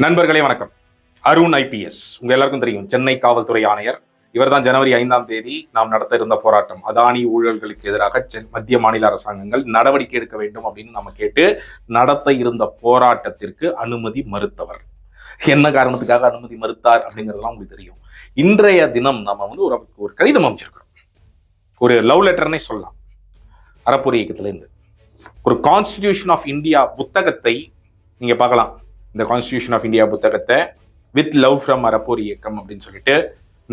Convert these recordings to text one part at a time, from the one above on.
நண்பர்களே வணக்கம். அருண் ஐபிஎஸ் உங்க எல்லாருக்கும் தெரியும் சென்னை காவல்துறை ஆணையர். இவர் தான் ஜனவரி ஐந்தாம் தேதி நாம் நடத்த இருந்த போராட்டம். அதானி ஊழல்களுக்கு எதிராக சென்- மத்திய மாநில அரசாங்கங்கள் நடவடிக்கை எடுக்க வேண்டும் அப்படின்னு நம்ம கேட்டு நடத்த இருந்த போராட்டத்திற்கு அனுமதி மறுத்தவர். என்ன காரணத்துக்காக அனுமதி மறுத்தார் அப்படிங்கிறதெல்லாம் உங்களுக்கு தெரியும். இன்றைய தினம் நம்ம வந்து ஒரு ஒரு கடிதம் அமைச்சிருக்கிறோம். ஒரு லவ் லெட்டர்னே சொல்லலாம். அறப்பொறி இயக்கத்திலேருந்து. ஒரு கான்ஸ்டிடியூஷன் ஆஃப் இந்தியா புத்தகத்தை நீங்கள் பார்க்கலாம். இந்த கான்ஸ்டியூஷன் ஆஃப் இந்தியா புத்தகத்தை with love from Arappor Iyakkam அப்படின்னு சொல்லிட்டு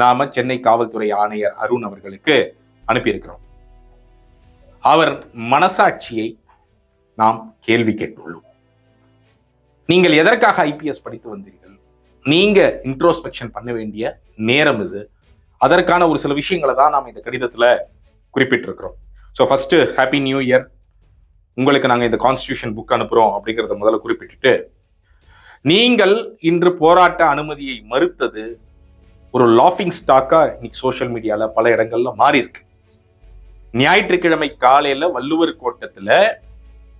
நாம சென்னை காவல்துறை ஆணையர் அருண் அவர்களுக்கு அனுப்பியிருக்கிறோம். அவர் மனசாட்சியை நாம் கேள்வி கேட்டுள்ளோம். நீங்கள் எதற்காக ஐபிஎஸ் படித்து வந்தீர்கள்? நீங்க இன்ட்ரோஸ்பெக்ஷன் பண்ண வேண்டிய நேரம் இது. அதற்கான ஒரு சில விஷயங்களை தான் நாம் இந்த கடிதத்தில் குறிப்பிட்டிருக்கிறோம். So first happy new year உங்களுக்கு நாங்கள் இந்த கான்ஸ்டியூஷன் புக் அனுப்புகிறோம் அப்படிங்கிறத முதல்ல குறிப்பிட்டுட்டு நீங்கள் இன்று போராட்ட அனுமதியை மறுத்தது ஒரு லாஃபிங் ஸ்டாக்கா இன்னைக்கு சோஷியல் மீடியால பல இடங்கள்ல மாறி இருக்கு ஞாயிற்றுக்கிழமை காலையில வள்ளுவர் கோட்டத்துல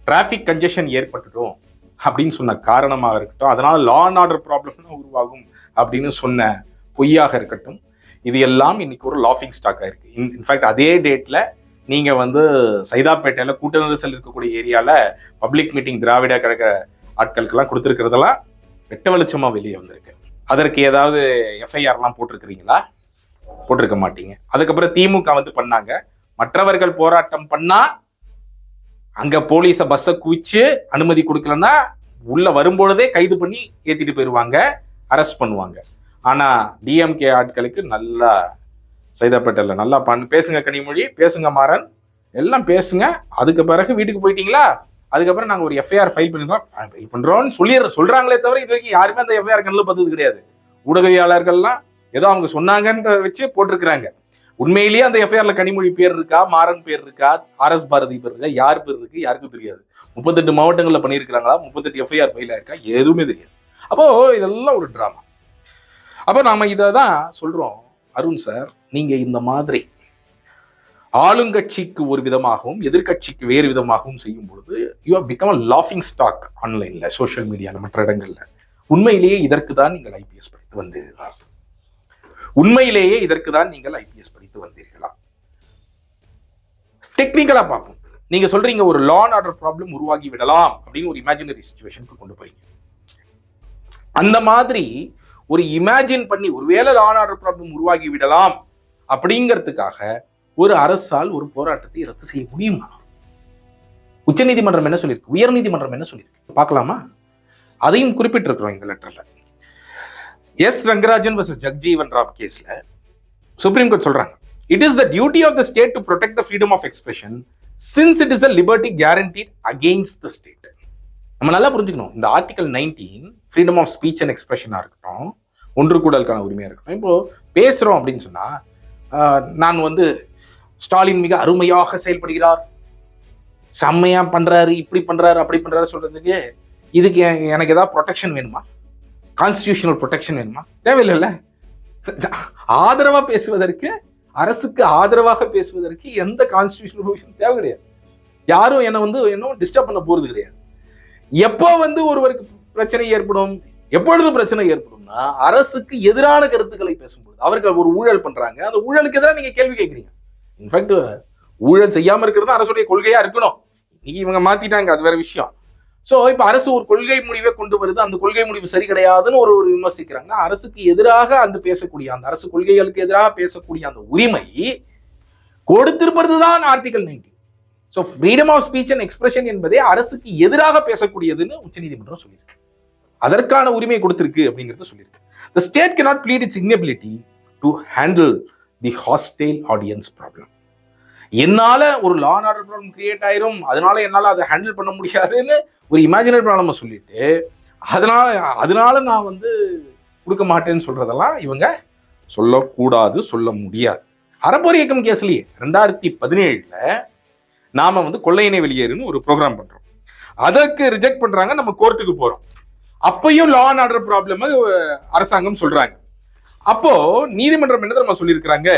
டிராஃபிக் கன்ஜெஷன் ஏற்பட்டுடும் அப்படின்னு சொன்ன காரணமாக இருக்கட்டும் அதனால லா அண்ட் ஆர்டர் ப்ராப்ளம் உருவாகும் அப்படின்னு சொன்ன பொய்யாக இருக்கட்டும் இது எல்லாம் இன்னைக்கு ஒரு லாஃபிங் ஸ்டாக்காக இருக்கு. இன்ஃபேக்ட் அதே டேட்ல நீங்க வந்து சைதாப்பேட்டையில கூட்ட நெரிசல் இருக்கக்கூடிய ஏரியால பப்ளிக் மீட்டிங் திராவிட கழக ஆட்களுக்கெல்லாம் கொடுத்துருக்கிறதெல்லாம் வெட்ட வெளிச்சமாக வெளியே வந்திருக்கு. அதற்கு ஏதாவது எஃப்ஐஆர்லாம் போட்டிருக்கிறீங்களா? போட்டிருக்க மாட்டீங்க. அதுக்கப்புறம் திமுக வந்து பண்ணாங்க. மற்றவர்கள் போராட்டம் பண்ணா அங்க போலீஸ பஸ்ஸை குவிச்சு அனுமதி கொடுக்கலன்னா உள்ள வரும்பொழுதே கைது பண்ணி ஏத்திட்டு போயிடுவாங்க அரெஸ்ட் பண்ணுவாங்க. ஆனா டிஎம்கே ஆட்களுக்கு நல்லா சைதாப்பேட்டையில நல்லா பண்ணு பேசுங்க கனிமொழி பேசுங்க மாறன். எல்லாம் பேசுங்க. அதுக்கு பிறகு வீட்டுக்கு போயிட்டீங்களா? அதுக்கப்புறம் நாங்கள் ஒரு எஃப்ஐஆர் ஃபைல் பண்ணிருக்கோம் ஃபைல் பண்ணுறோம்னு சொல்லிடுற சொல்கிறாங்களே தவிர இது வரைக்கும் யாருமே அந்த எஃப்ஐஆர் கண்ணில் பார்த்தது கிடையாது. ஊடகவியாளர்கள்லாம் ஏதோ அவங்க சொன்னாங்கன்ற வச்சு போட்டிருக்கிறாங்க. உண்மையிலேயே அந்த எஃப்ஐஆர்ல கனிமொழி பேர் இருக்கா மாறன் பேர் இருக்கா ஆர் எஸ் பாரதி பேர் இருக்கா யார் பேர் இருக்கு யாருக்கும் தெரியாது. முப்பத்தெட்டு மாவட்டங்களில் பண்ணியிருக்கிறாங்களா முப்பத்தெட்டு எஃப்ஐஆர் ஃபைலா இருக்கா எதுவுமே தெரியாது. அப்போ இதெல்லாம் ஒரு ட்ராமா அப்போ நாம இதை தான் சொல்றோம். அருண் சார் நீங்க இந்த மாதிரி ஆளுங்கட்சிக்கு ஒரு விதமாகவும் எதிர்க்கட்சிக்கு வேறு விதமாகவும் செய்யும் பொழுது யூ ஹவ் பிகம் அ லாஃபிங் ஸ்டாக் ஆன்லைன்ல சோஷியல் மீடியாவில் மற்ற இடங்கள்ல. உண்மையிலேயே இதற்கு தான் நீங்கள் ஐபிஎஸ் படித்து வந்தீர்களா? உண்மையிலேயே இதற்கு தான் நீங்கள் ஐபிஎஸ் படித்து வந்தீர்களா? டெக்னிக்கலா பார்ப்போம். நீங்க சொல்றீங்க ஒரு லா அண்ட் ஆர்டர் ப்ராப்ளம் உருவாகி விடலாம் அப்படின்னு ஒரு இமேஜினரி சுச்சுவேஷனுக்கு கொண்டு போறீங்க. அந்த மாதிரி ஒரு இமேஜின் பண்ணி ஒருவேளை லா அண்ட் ஆர்டர் ப்ராப்ளம் உருவாகி விடலாம் அப்படிங்கிறதுக்காக ஒரு அரசால் ஒரு போராட்டத்தை ரத்து செய்ய முடியுமா? உச்சநீதிமன்றம் என்ன சொல்லியிருக்கு? உயர்நீதிமன்றம் என்ன சொல்லியிருக்கு? பார்க்கலாமா? அதையும் குறிப்பிட்டிருக்கிறோம் இந்த லெட்டரில் எஸ் ரங்கராஜன் வர்சஸ் ஜக்ஜீவன் ராம் கேஸில் சுப்ரீம் கோர்ட் சொல்கிறாங்க it is the duty of the state to protect the freedom of expression since it is a liberty guaranteed against the state நம்ம நல்லா புரிஞ்சுக்கணும். இந்த article nineteen freedom of speech and எக்ஸ்பிரஷனாக இருக்கட்டும் ஒன்று கூடலுக்கான உரிமையாக இருக்கட்டும். இப்போது பேசுகிறோம் அப்படின்னு சொன்னால் நான் வந்து ஸ்டாலின் மிக அருமையாக செயல்படுகிறார். செம்மையா பண்றாரு இப்படி பண்றாரு அப்படி பண்றாரு சொல்றதுக்கு இதுக்கு எனக்கு ஏதாவது ப்ரொடெக்ஷன் வேணுமா? கான்ஸ்டியூஷனல் ப்ரொடெக்ஷன் வேணுமா? தேவையில்லைல்ல. ஆதரவா பேசுவதற்கு அரசுக்கு ஆதரவாக பேசுவதற்கு எந்த கான்ஸ்டியூஷனல் ப்ரொவிஷன் தேவை கிடையாது. யாரும் என்னை வந்து இன்னும் டிஸ்டர்ப் பண்ண போறது கிடையாது. எப்போ வந்து ஒருவருக்கு பிரச்சனை ஏற்படும் எப்பொழுது பிரச்சனை ஏற்படும்னா அரசுக்கு எதிரான கருத்துக்களை பேசும்போது அவருக்கு ஒரு ஊழல் பண்றாங்க அந்த ஊழலுக்கு எதிராக நீங்க கேள்வி கேட்குறீங்க. இன்ஃபேக்ட் ஊழல் செய்யாமல் இருக்கிறது அரசுடைய கொள்கையாக இருக்கணும். இன்னைக்கு இவங்க மாற்றிட்டாங்க அது வேற விஷயம். ஸோ இப்போ அரசு ஒரு கொள்கை முடிவை கொண்டு வருது. அந்த கொள்கை முடிவு சரி கிடையாதுன்னு ஒரு ஒரு விமர்சிக்கிறாங்க. அரசுக்கு எதிராக அந்த பேசக்கூடிய அந்த அரசு கொள்கைகளுக்கு எதிராக பேசக்கூடிய அந்த உரிமை கொடுத்திருப்பது தான் article nineteen so freedom of speech and expression என்பதே அரசுக்கு எதிராக பேசக்கூடியதுன்னு உச்சநீதிமன்றம் சொல்லியிருக்கு. அதற்கான உரிமை கொடுத்திருக்கு அப்படிங்கிறத சொல்லியிருக்கு. The state can not plead its inability to handle the hostile audience problem என்னால் ஒரு law and order problem create ஆயிரும். அதனால என்னால் அதை ஹேண்டில் பண்ண முடியாதுன்னு ஒரு இமேஜினரி ப்ராப்ளமை சொல்லிட்டு அதனால அதனால நான் வந்து கொடுக்க மாட்டேன்னு சொல்கிறதெல்லாம் இவங்க சொல்லக்கூடாது சொல்ல முடியாது. அறப்போர் இயக்கம் கேஸ்லேயே ரெண்டாயிரத்தி பதினேழில் நாம் வந்து கொள்ளையினை வெளியேறுன்னு ஒரு ப்ரோக்ராம் பண்ணுறோம் அதற்கு ரிஜெக்ட் பண்ணுறாங்க நம்ம கோர்ட்டுக்கு போகிறோம் அப்பையும் லா அண்ட் ஆர்டர் ப்ராப்ளம் அரசாங்கம் சொல்கிறாங்க அப்போது நீதிமன்றம் என்ன நம்ம சொல்லியிருக்கிறாங்க?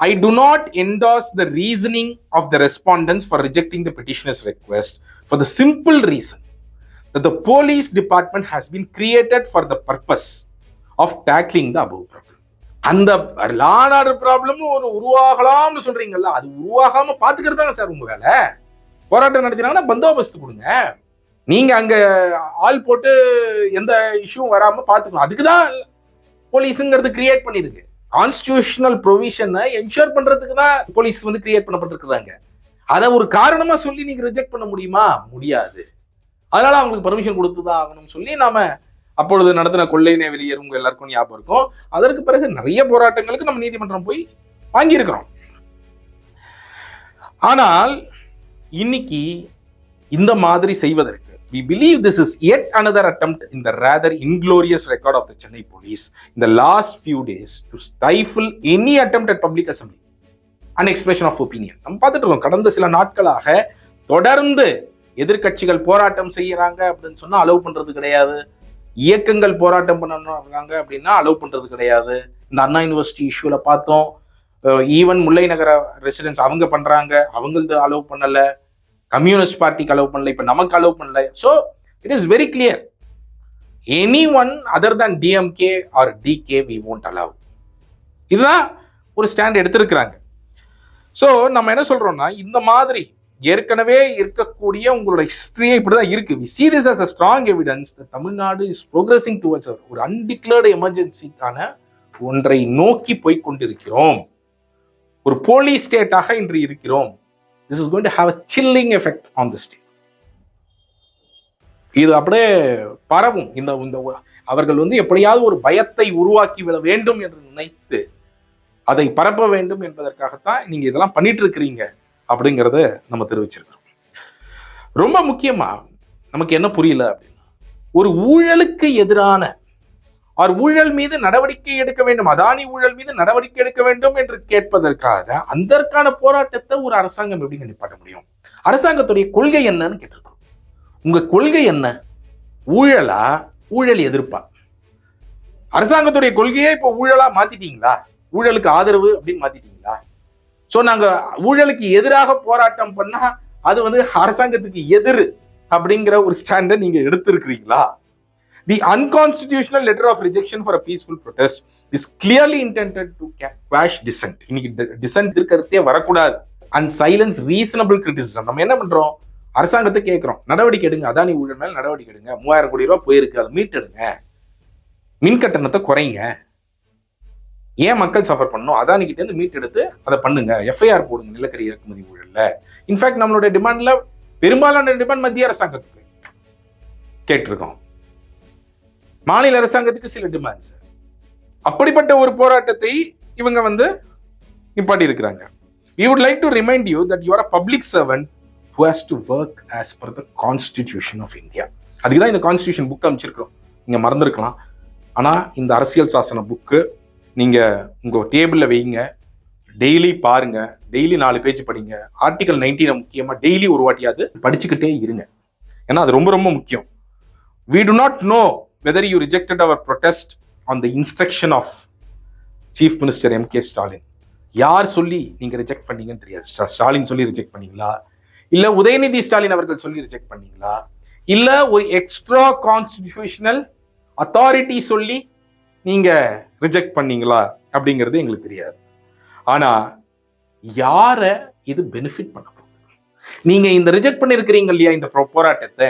I do not endorse the reasoning of the respondents for rejecting the petitioner's request for the simple reason that the police department has been created for the purpose of tackling the above problem. அந்த லானாடு problem ஒரு உருவாகலாம்னு சொல்றீங்கல்ல அது உருவாகாம பாத்துக்கிறது தாங்க sir உங்க வேலை போராட்டம் நடத்தினாங்கன்னா பந்தோபஸ்து கொடுங்க நீங்க அங்க ஆள் போட்டு எந்த இஷ்யூவும் வராம பாத்துக்கணும் அதுக்கு தான் போலீஸுங்கிறது கிரியேட் பண்ணிருக்கு கான்ஸ்டியூஷனல் ப்ரொவிஷனை என்ஷூர் பண்றதுக்கு தான் போலீஸ் வந்து கிரியேட் பண்ணப்பட்டிருக்கிறாங்க. அதை ஒரு காரணமா சொல்லி நீங்க ரிஜெக்ட் பண்ண முடியுமா? முடியாது. அதனால அவங்களுக்கு பர்மிஷன் கொடுத்து தான் ஆகணும்னு சொல்லி நாம அப்பொழுது நடத்தின கொள்ளையினை வெளியேறும் உங்க எல்லாருக்கும் ஞாபகம் இருக்கும். அதற்கு பிறகு நிறைய போராட்டங்களுக்கு நம்ம நீதிமன்றம் போய் வாங்கியிருக்கிறோம். ஆனால் இன்னைக்கு இந்த மாதிரி செய்வதற்கு we believe this is yet another attempt இந்த rather inglorious record of the Chennai police இந்த last few days to days any stifle at public at public assembly. Of opinion நம்ம பார்த்துட்டு இருக்கோம் கடந்த சில நாட்களாக தொடர்ந்து எதிர்க்கட்சிகள் போராட்டம் செய்கிறாங்க அப்படின்னு சொன்னால் அலோவ் பண்ணுறது கிடையாது. இயக்கங்கள் போராட்டம் பண்ணுறாங்க அப்படின்னா அலோவ் பண்ணுறது கிடையாது. இந்த அண்ணா யூனிவர்சிட்டி இஷ்யூல பார்த்தோம். ஈவன் முல்லை நகர ரெசிடென்ஸ் அவங்க பண்ணுறாங்க அவங்களது அலோவ் பண்ணலை. கம்யூனிஸ்ட் பார்ட்டிக்கு அலோவ் பண்ணல இப்போ நமக்கு அலோவ் பண்ணல. So it is very clear any one other than DMK or DK we won't allow இதுதான் ஒரு ஸ்டாண்ட் எடுத்திருக்கிறாங்க. ஸோ நம்ம என்ன சொல்கிறோம்னா இந்த மாதிரி ஏற்கனவே இருக்கக்கூடிய உங்களோட ஹிஸ்ட்ரியே இப்படி தான் இருக்கு. We see this as a strong evidence the Tamil Nadu is progressing towards a- ஒரு அன்டிக்ளேர்டு எமர்ஜென்சிக்கான ஒன்றை நோக்கி போய் கொண்டிருக்கிறோம். ஒரு போலீஸ் ஸ்டேட்டாக இன்று இருக்கிறோம். This is going to have a chilling effect on the state இது அப்படியே பரவும். இந்த இந்த அவர்கள் வந்து எப்படியாவது ஒரு பயத்தை உருவாக்கி விட வேண்டும் என்று நினைத்து அதை பரப்ப வேண்டும் என்பதற்காகத்தான் நீங்கள் இதெல்லாம் பண்ணிட்டு இருக்கிறீங்க அப்படிங்கிறத நம்ம தெரிவிச்சிருக்கிறோம். ரொம்ப முக்கியமா நமக்கு என்ன புரியல அப்படின்னா ஒரு ஊழலுக்கு எதிரான அவர் ஊழல் மீது நடவடிக்கை எடுக்க வேண்டும் அதானி ஊழல் மீது நடவடிக்கை எடுக்க வேண்டும் என்று கேட்பதற்காக அதற்கான போராட்டத்தை ஒரு அரசாங்கம் எப்படி நிப்பாட்ட முடியும்? அரசாங்கத்துடைய கொள்கை என்னன்னு கேட்டிருக்கோம். உங்க கொள்கை என்ன? ஊழலா? ஊழல் எதிர்ப்பா? அரசாங்கத்துடைய கொள்கையே இப்போ ஊழலா மாத்திட்டீங்களா? ஊழலுக்கு ஆதரவு அப்படின்னு மாத்திட்டீங்களா? சோ நாங்க ஊழலுக்கு எதிராக போராட்டம் பண்ணா அது வந்து அரசாங்கத்துக்கு எதிர் அப்படிங்கிற ஒரு ஸ்டாண்டை நீங்க எடுத்திருக்கிறீங்களா? The unconstitutional letter of rejection for a peaceful protest is clearly intended to quash dissent இன்னைக்கு டிசன்ட் இருக்கிறதே வரக்கூடாது. அண்ட் சைலன்ஸ் ரீசனபிள் கிரிட்டிசிசம் நம்ம என்ன பண்றோம்? அரசாங்கத்தை கேட்குறோம். நடவடிக்கை எடுங்க. அதானி ஊழல் மேல நடவடிக்கை எடுங்க. மூவாயிரம் கோடி ரூபா போயிருக்கு. அதை மீட்டெடுங்க. மின் கட்டணத்தை குறைங்க. ஏன் மக்கள் சஃபர் பண்ணணும்? அதானி மீட்டெடுத்து மீட் எடுத்து அதை பண்ணுங்க. எஃப்ஐஆர் போடுங்க. நிலக்கரி இறக்குமதி ஊழல்ல. இன்ஃபேக்ட் நம்மளுடைய டிமாண்ட்ல பெரும்பாலான டிமாண்ட் மத்திய அரசாங்கத்துக்கு கேட்டிருக்கோம். மாநில அரசாங்கத்துக்கு சில டிமாண்ட்ஸ் அப்படிப்பட்ட ஒரு போராட்டத்தை இவங்க வந்து நிப்பாட்டி இருக்கிறாங்க we would like to remind you that you're a public servant who has to work as per the constitution of India அதுக்கு தான் இந்த கான்ஸ்டியூஷன் புக் அமைச்சிருக்கிறோம். நீங்கள் மறந்துருக்கலாம். ஆனால் இந்த அரசியல் சாசன புக்கு நீங்கள் உங்கள் டேபிளில் வைங்க. டெய்லி பாருங்க. டெய்லி நாலு பேஜ் படிங்க. ஆர்டிகல் நைன்டீனை முக்கியமாக டெய்லி ஒரு வாட்டியாவது படிச்சுக்கிட்டே இருங்க. ஏன்னா அது ரொம்ப ரொம்ப முக்கியம். We do not know whether you rejected our protest on the instruction of chief minister M K Stalin யார் சொல்லி நீங்கள் ரிஜெக்ட் பண்ணீங்கன்னு தெரியாது. ஸ்டாலின் சொல்லி ரிஜெக்ட் பண்ணீங்களா? இல்லை உதயநிதி ஸ்டாலின் அவர்கள் சொல்லி ரிஜெக்ட் பண்ணீங்களா? இல்லை ஒரு எக்ஸ்ட்ரா கான்ஸ்டிடியூஷனல் அத்தாரிட்டி சொல்லி நீங்கள் ரிஜெக்ட் பண்ணீங்களா? அப்படிங்கிறது எங்களுக்கு தெரியாது. ஆனால் யாரை இது பெனிஃபிட் பண்ண போகுது? நீங்கள் இந்த ரிஜெக்ட் பண்ணியிருக்கிறீங்க இல்லையா இந்த போராட்டத்தை?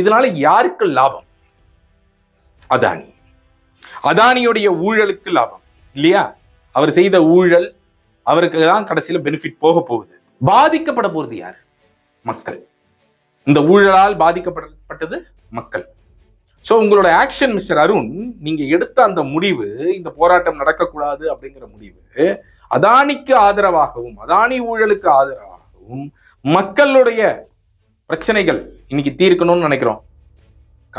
இதனால யாருக்கு லாபம்? அதானி. அதானியுடைய ஊழலுக்கு லாபம் இல்லையா? அவர் செய்த ஊழல் அவருக்கு தான் கடைசியில் பெனிஃபிட் போக போகுது. பாதிக்கப்பட போகிறது யார்? மக்கள். இந்த ஊழலால் பாதிக்கப்படப்பட்டது மக்கள். ஸோ உங்களோட ஆக்ஷன் மிஸ்டர் அருண் நீங்கள் எடுத்த அந்த முடிவு இந்த போராட்டம் நடக்கக்கூடாது அப்படிங்கிற முடிவு அதானிக்கு ஆதரவாகவும் அதானி ஊழலுக்கு ஆதரவாகவும் மக்களுடைய பிரச்சனைகள் இன்னைக்கு தீர்க்கணும்னு நினைக்கிறோம்.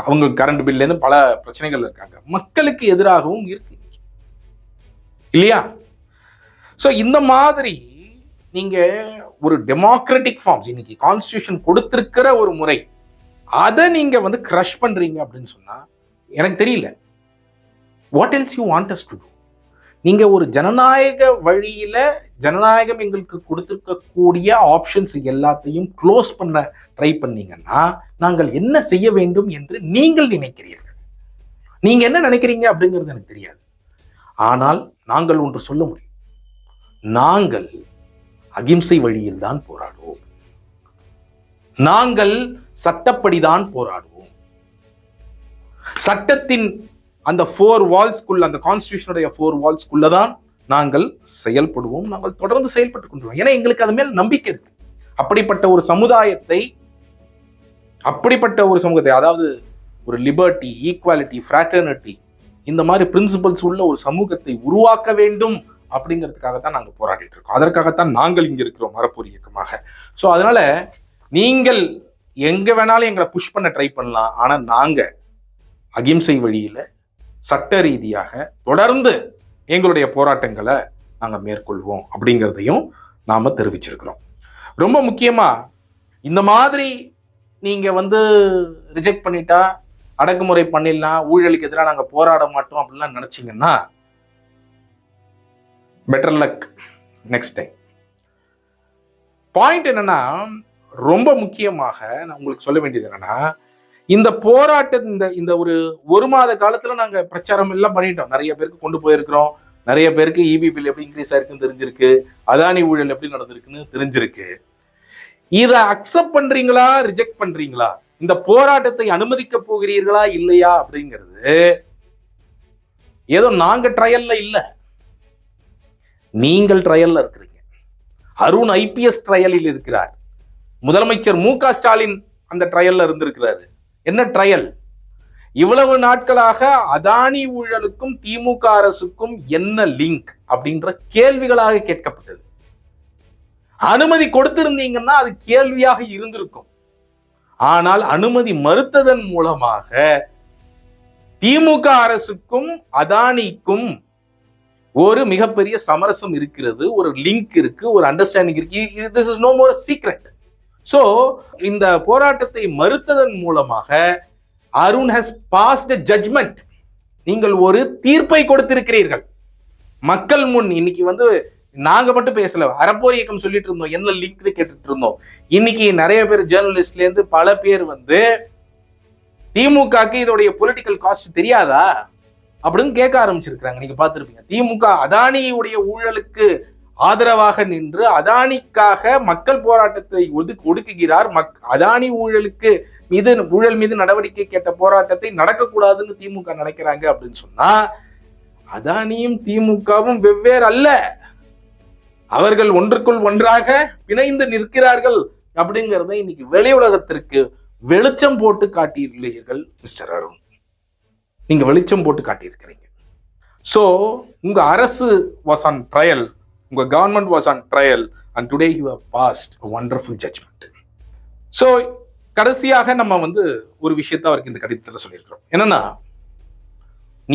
அவங்க கரண்ட் பில்லேருந்து பல பிரச்சனைகள் இருக்காங்க. மக்களுக்கு எதிராகவும் இருக்கு இல்லையா? ஸோ இந்த மாதிரி நீங்கள் ஒரு டெமோக்ராட்டிக் ஃபார்ம்ஸ் இன்னைக்கு கான்ஸ்டியூஷன் கொடுத்துருக்கிற ஒரு முறை அதை நீங்கள் வந்து க்ரஷ் பண்ணுறீங்க அப்படின்னு சொன்னால் எனக்கு தெரியல. What else you want us to நீங்கள் ஒரு ஜனநாயக வழியில் ஜனநாயகம் எங்களுக்கு கொடுத்துருக்கக்கூடிய ஆப்ஷன்ஸ் எல்லாத்தையும் க்ளோஸ் பண்ண ட்ரை பண்ணீங்கன்னா நாங்கள் என்ன செய்ய வேண்டும் என்று நீங்கள் நினைக்கிறீர்கள். நீங்கள் என்ன நினைக்கிறீங்க அப்படிங்கிறது எனக்கு தெரியாது. ஆனால் நாங்கள் ஒன்று சொல்ல முடியும். நாங்கள் அகிம்சை வழியில் தான் போராடுவோம். நாங்கள் சட்டப்படிதான் போராடுவோம். சட்டத்தின் அந்த ஃபோர் வால்ஸ்குள்ள அந்த கான்ஸ்டியூஷனுடைய ஃபோர் வால்ஸ்குள்ள தான் நாங்கள் செயல்படுவோம் நாங்கள் தொடர்ந்து செயல்பட்டு கொண்டுவோம் ஏன்னா எங்களுக்கு அது மேல் நம்பிக்கை இருக்கு. அப்படிப்பட்ட ஒரு சமுதாயத்தை அப்படிப்பட்ட ஒரு சமூகத்தை அதாவது ஒரு லிபர்ட்டி ஈக்குவாலிட்டி ஃப்ராட்டர்னிட்டி இந்த மாதிரி பிரின்சிபல்ஸ் உள்ள ஒரு சமூகத்தை உருவாக்க வேண்டும் அப்படிங்கிறதுக்காக தான் நாங்கள் போராடிட்டு இருக்கோம். அதற்காகத்தான் நாங்கள் இங்கே இருக்கிறோம் மரப்பூர் இயக்கமாக. ஸோ அதனால நீங்கள் எங்க வேணாலும் எங்களை புஷ் பண்ண ட்ரை பண்ணலாம். ஆனால் நாங்கள் அகிம்சை வழியில் சட்ட ரீதியாக தொடர்ந்து எங்களுடைய போராட்டங்களை நாங்கள் மேற்கொள்வோம் அப்படிங்கிறதையும் நாம் தெரிவிச்சிருக்கிறோம். ரொம்ப முக்கியமாக இந்த மாதிரி நீங்கள் வந்து ரிஜெக்ட் பண்ணிட்டா அடக்குமுறை பண்ணிடலாம் ஊழலுக்கு எதிராக நாங்கள் போராட மாட்டோம் அப்படின்லாம் நினச்சிங்கன்னா better luck next time point என்னன்னா ரொம்ப முக்கியமாக நான் உங்களுக்கு சொல்ல வேண்டியது என்னன்னா இந்த போராட்ட இந்த இந்த ஒரு ஒரு மாத காலத்துல நாங்க பிரச்சாரம் எல்லாம் பண்ணிட்டோம். நிறைய பேருக்கு கொண்டு போயிருக்கிறோம். நிறைய பேருக்கு இபி பில் எப்படி இன்க்ரீஸ் ஆயிருக்குன்னு தெரிஞ்சிருக்கு. அதானி ஊழல் எப்படி நடந்திருக்குன்னு தெரிஞ்சிருக்கு. இதை அக்செப்ட் பண்றீங்களா? ரிஜெக்ட் பண்றீங்களா? இந்த போராட்டத்தை அனுமதிக்க போகிறீர்களா? இல்லையா? அப்படிங்கிறது ஏதோ நாங்க ட்ரையல்ல இல்லை. நீங்கள் ட்ரையல்ல இருக்கிறீங்க. அருண் ஐபிஎஸ் ட்ரையலில் இருக்கிறார். முதலமைச்சர் மு க ஸ்டாலின் அந்த ட்ரையல்ல இருந்திருக்கிறாரு. என்ன ட்ரையல் இவ்வளவு நாட்களாக அதானி ஊழலுக்கும் திமுக அரசுக்கும் என்ன லிங்க் அப்படின்ற கேள்விகளாக கேட்கப்பட்டது. அனுமதி கொடுத்திருந்தீங்கன்னா அது கேள்வியாக இருந்திருக்கும். ஆனால் அனுமதி மறுத்ததன் மூலமாக திமுக அரசுக்கும் அதானிக்கும் ஒரு மிகப்பெரிய சமரசம் இருக்கிறது ஒரு லிங்க் இருக்கு ஒரு அண்டர்ஸ்டாண்டிங் இருக்கு. This is no more secret so இந்த போராட்டத்தை மறுத்ததன் மூலமாக அருண் ஹஸ் பாஸ்ட் ஜட்ஜ்மெண்ட் நீங்கள் ஒரு தீர்ப்பை கொடுத்திருக்கிறீர்கள். மக்கள் முன் இன்னைக்கு வந்து நாங்க மட்டும் பேசல. அறப்போர் இயக்கம் சொல்லிட்டு இருந்தோம். என்ன லிங்க் கேட்டுட்டு இருந்தோம். இன்னைக்கு நிறைய பேர் ஜேர்னலிஸ்ட்ல இருந்து பல பேர் வந்து திமுகக்கு இதோடைய பொலிட்டிக்கல் காஸ்ட் தெரியாதா? அப்படின்னு கேட்க ஆரம்பிச்சிருக்கிறாங்க. நீங்க பார்த்துருப்பீங்க. திமுக அதானியுடைய ஊழலுக்கு ஆதரவாக நின்று அதானிக்காக மக்கள் போராட்டத்தை ஒதுக்கு ஒடுக்குகிறார். மக் அதானி ஊழலுக்கு மீது ஊழல் மீது நடவடிக்கை கேட்ட போராட்டத்தை நடக்கக்கூடாதுன்னு திமுக நினைக்கிறாங்க அப்படின்னு சொன்னா அதானியும் திமுகவும் வெவ்வேறு அல்ல. அவர்கள் ஒன்றுக்குள் ஒன்றாக பிணைந்து நிற்கிறார்கள் அப்படிங்கிறத இன்னைக்கு வெளி உலகத்திற்கு வெளிச்சம் போட்டு காட்டியுள்ளீர்கள் மிஸ்டர் அருண். நீங்க வெளிச்சம் போட்டு காட்டியிருக்கிறீங்க. ஸோ உங்க அரசு வாஸ் ஆன் ட்ரையல் உங்கள் government was on trial and today you have passed wonderful judgment so கடைசியாக நம்ம வந்து ஒரு விஷயத்த அவருக்கு இந்த கடிதத்தில் சொல்லியிருக்கிறோம். என்னன்னா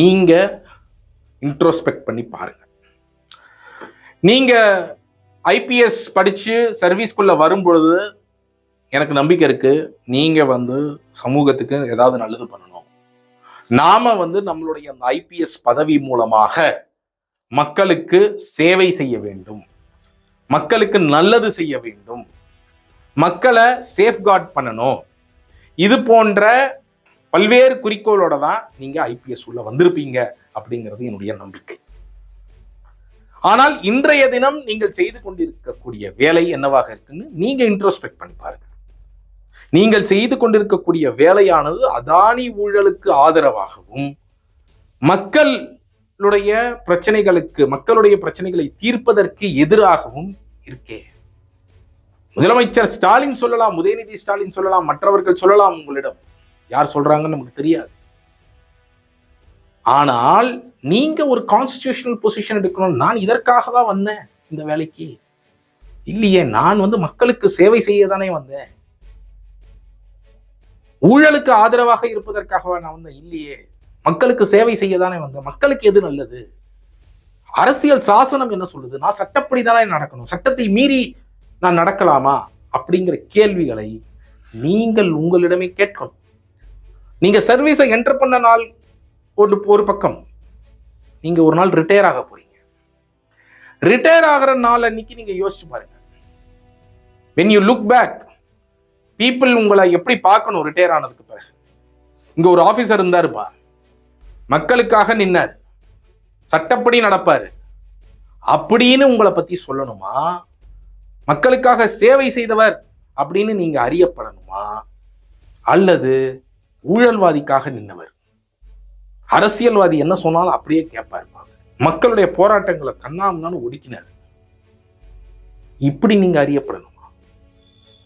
நீங்கள் இன்ட்ரோஸ்பெக்ட் பண்ணி பாருங்கள் நீங்கள் ஐபிஎஸ் படித்து சர்வீஸ்குள்ள வரும்பொழுது எனக்கு நம்பிக்கை இருக்குது நீங்கள் வந்து சமூகத்துக்கு ஏதாவது நல்லது பண்ணணும். நாம் வந்து நம்மளுடைய அந்த ஐபிஎஸ் பதவி மூலமாக மக்களுக்கு சேவை செய்ய வேண்டும். மக்களுக்கு நல்லது செய்ய வேண்டும். மக்களை சேஃப்கார்ட் பண்ணணும். இது போன்ற பல்வேறு குறிக்கோளோட தான் நீங்க ஐபிஎஸ் உள்ள வந்திருப்பீங்க அப்படிங்கிறது என்னுடைய நம்பிக்கை. ஆனால் இன்றைய தினம் நீங்கள் செய்து கொண்டிருக்கக்கூடிய வேலை என்னவாக இருக்குன்னு நீங்க இன்ட்ரோஸ்பெக்ட் பண்ணி பாருங்க நீங்கள் செய்து கொண்டிருக்கக்கூடிய வேலையானது அதானி ஊழலுக்கு ஆதரவாகவும் மக்கள் மக்களுடைய பிரச்சனைகளுக்கு மக்களுடைய பிரச்சனைகளை தீர்ப்பதற்கு எதிராகவும் இருக்கே. முதலமைச்சர் ஸ்டாலின் சொல்லலாம் உதயநிதி ஸ்டாலின் சொல்லலாம் மற்றவர்கள் சொல்லலாம் உங்களிடம். யார் சொல்றாங்கன்னு நமக்கு தெரியாது. ஆனால் நீங்க ஒரு கான்ஸ்டியூஷனல் பொசிஷன் எடுக்கணும். நான் இதற்காக தான் வந்தேன் இந்த வேலைக்கு? இல்லையே நான் வந்து மக்களுக்கு சேவை செய்ய தானே வந்தேன். ஊழலுக்கு ஆதரவாக இருப்பதற்காகவா நான் வந்தேன்? இல்லையே. மக்களுக்கு சேவை செய்ய தானே வந்தேன் மக்களுக்கு எது நல்லது? அரசியல் சாசனம் என்ன சொல்லுது? நான் சட்டப்படி தானே நடக்கணும். சட்டத்தை மீறி நான் நடக்கலாமா? அப்படிங்கிற கேள்விகளை நீங்கள் உங்களிடமே கேட்கணும். நீங்க சர்வீஸை என்டர் பண்ண நாள் ஒரு ஒரு பக்கம். நீங்க ஒரு நாள் ரிட்டையர் ஆக போறீங்க. ரிட்டையர் ஆகிற நாள் அன்னைக்கு நீங்க யோசிச்சு பாருங்க. When you look back people உங்களை எப்படி பார்க்கணும் ரிட்டையர் ஆனதுக்கு பிறகு? இங்க ஒரு ஆபீசர் இருந்தாருப்பா. மக்களுக்காக நின்னார். சட்டப்படி நடப்பார். அப்படின்னு உங்களை பற்றி சொல்லணுமா? மக்களுக்காக சேவை செய்தவர் அப்படின்னு நீங்கள் அறியப்படணுமா? அல்லது ஊழல்வாதிக்காக நின்றவர் அரசியல்வாதி என்ன சொன்னாலும் அப்படியே கேட்பார் மக்களுடைய போராட்டங்களை கண்ணாமண்ணான்னு ஒடுக்கினார். இப்படி நீங்கள் அறியப்படணுமா?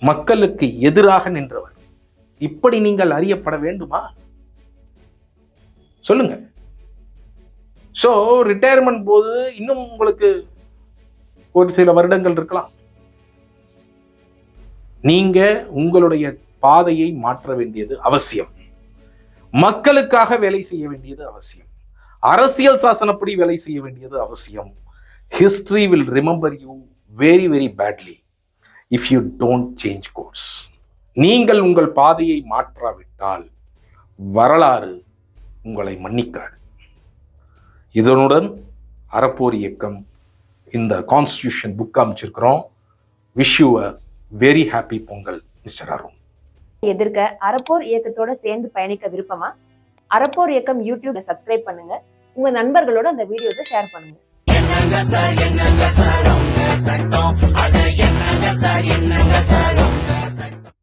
மக்களுக்கு எதிராக நின்றவர். இப்படி நீங்கள் அறியப்பட வேண்டுமா? சொல்லுங்க. ஸோ ரிட்டையர்மெண்ட் போது இன்னும் உங்களுக்கு ஒரு சில வருடங்கள் இருக்கலாம். நீங்க உங்களுடைய பாதையை மாற்ற வேண்டியது அவசியம். மக்களுக்காக வேலை செய்ய வேண்டியது அவசியம். அரசியல் சாசனப்படி வேலை செய்ய வேண்டியது அவசியம். History will remember you very very badly if you don't change course நீங்கள் உங்கள் பாதையை மாற்றாவிட்டால் வரலாறு உங்களை மன்னிக்காது. இதனுடன் அறப்போர் இயக்கம் இந்த constitution book அமைச்சிருக்கிறோம் wish you a very happy Pongal mister Arun. எதிர்க்க அறப்போர் இயக்கத்தோட சேர்ந்து பயணிக்க விருப்பமா? அறப்போர் இயக்கம் யூடியூப்ல சப்ஸ்கிரைப் பண்ணுங்க. உங்க நண்பர்களோட அந்த வீடியோஸை ஷேர் பண்ணுங்க. என்னங்க சார் என்னங்க சார் அவங்க சட்டம்? அட என்னங்க சார் என்னங்க சார்